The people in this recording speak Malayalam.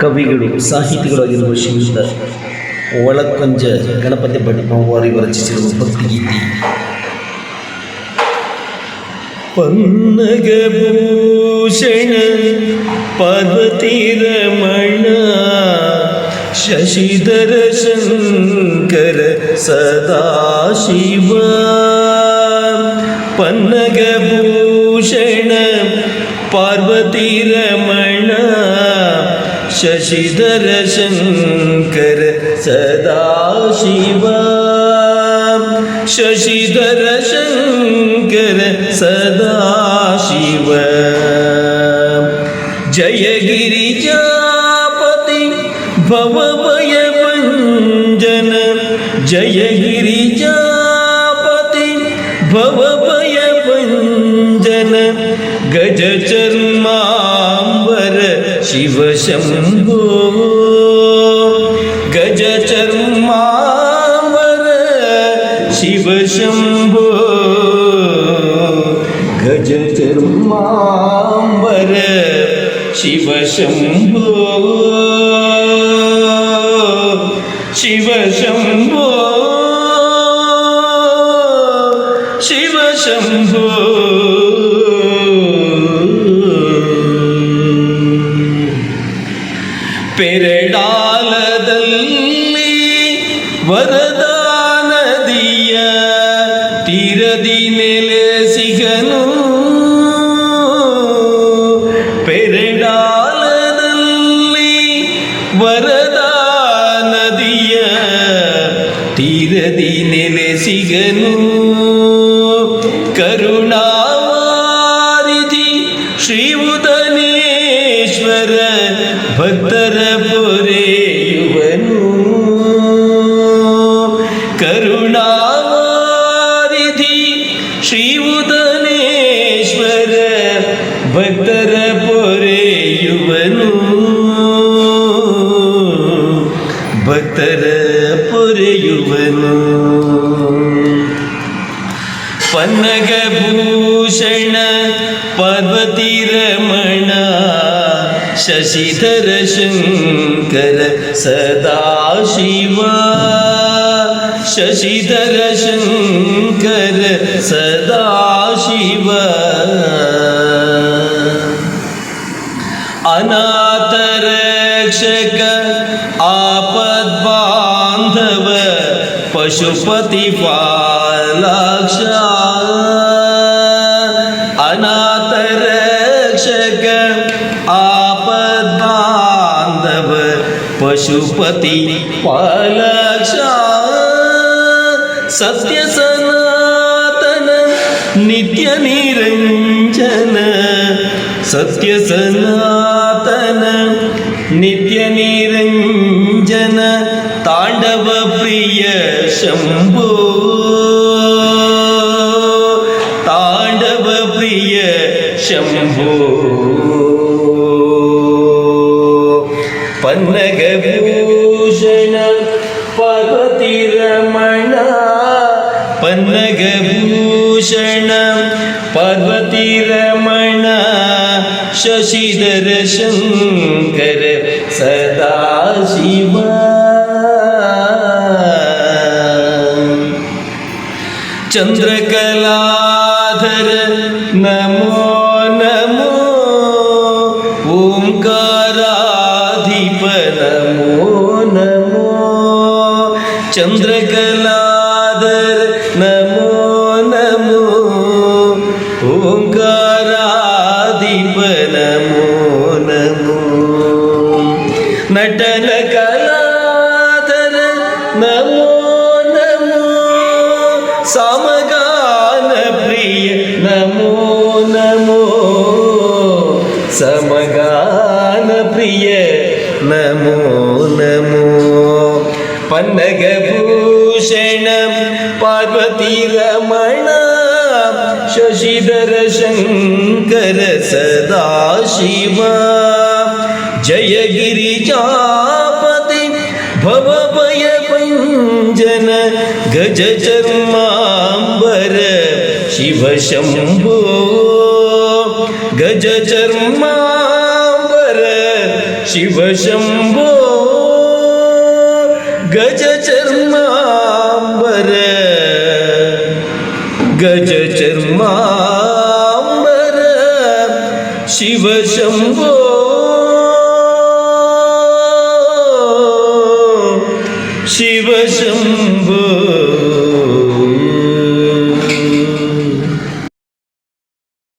ಕವಿಗಳು ಸಾಹಿತಿಗಳಾಗಿರುವ ಶ್ರೀಯುತ ಒಳಕೊಂಜ ಗಣಪತಿ ಭಟ್ ಪವಾರಿ ರಚಿಸಿರುವ ಭಕ್ತಿಗೀತೆ ಪನ್ನಗಭೂಷಣ ಪಾರ್ವತಿ ರಮಣ ಶಶಿಧರ ಶಂಕರ ಸದಾಶಿವ ಪನ್ನಗಭೂಷಣ ಪಾರ್ವತಿ शशिधरशङ्कर सदा शिव। शशि दर्शन कर सदा शिव। जय गिरिजापति भवभयभञ्जन जय गिरिजापति भव ശിവശംഭോ ഗജചർമാമര ശിവശംഭോ ഗജചർമാമര ശിവശംഭോ ശിവശംഭോ ശിവശംഭോ. ಚರ್ಮಾಂಬರ ಶಿವ ಶಂಭೋ ಶಿವ ಶಂಭೋ ಶಿವ ಶಂಭೋ ಪೆರಡಾಲದಲ್ಲಿ ವರದಾ ನದಿಯ ತೀರದಿ ನೆಲೆಸಿಗನು ಪೆರಡಾಲದಲ್ಲಿ ವರದಾ ನದಿಯ ತೀರದಿ ನೆಲೆಸಿಗನು ഭക്തര പൊരയുവനു. ഭക്തര പൊരയുവനു. പന്നകഭൂഷണ പാർവതിരമണ ശശിധര ശങ്കര സദാശിവ ശശിധര ശങ്കര സദാശിവ अनातरक्षक आपद बांधव पशुपति पालाक्ष अनातरक्षक आपद बांधव पशुपति पालाक्ष सत्य सनातन नित्य निरंजन സത്യസനാതന നിത്യനിരഞ്ജന താണ്ഡവപ്രിയ ശംഭോ. താണ്ഡവപ്രിയ ശംഭോ. പന്നഗഭൂഷണ പർവതിരമണ शशिधर शङ्कर सदा शिव चंद्रकलाधर नमो नमो ओङ्काराधिप नमो नमो। चन्द्रकला നടന കലാധര നമോ നമോ സമഗാന പ്രിയ നമോ നമോ സമഗാന പ്രിയ നമോ നമോ പന്നഗഭൂഷണം പാർവതി രമണ ശശിധര ശങ്കര സദാശിവ जय गिरिजापति भवभय भञ्जन गज चर्माम्बर शिव शम्भो गज चर्माम्बर शिव शम्भो गज चर्माम्बर गज चर्माम्बर शिव शम्भो ശിവശംഭോ.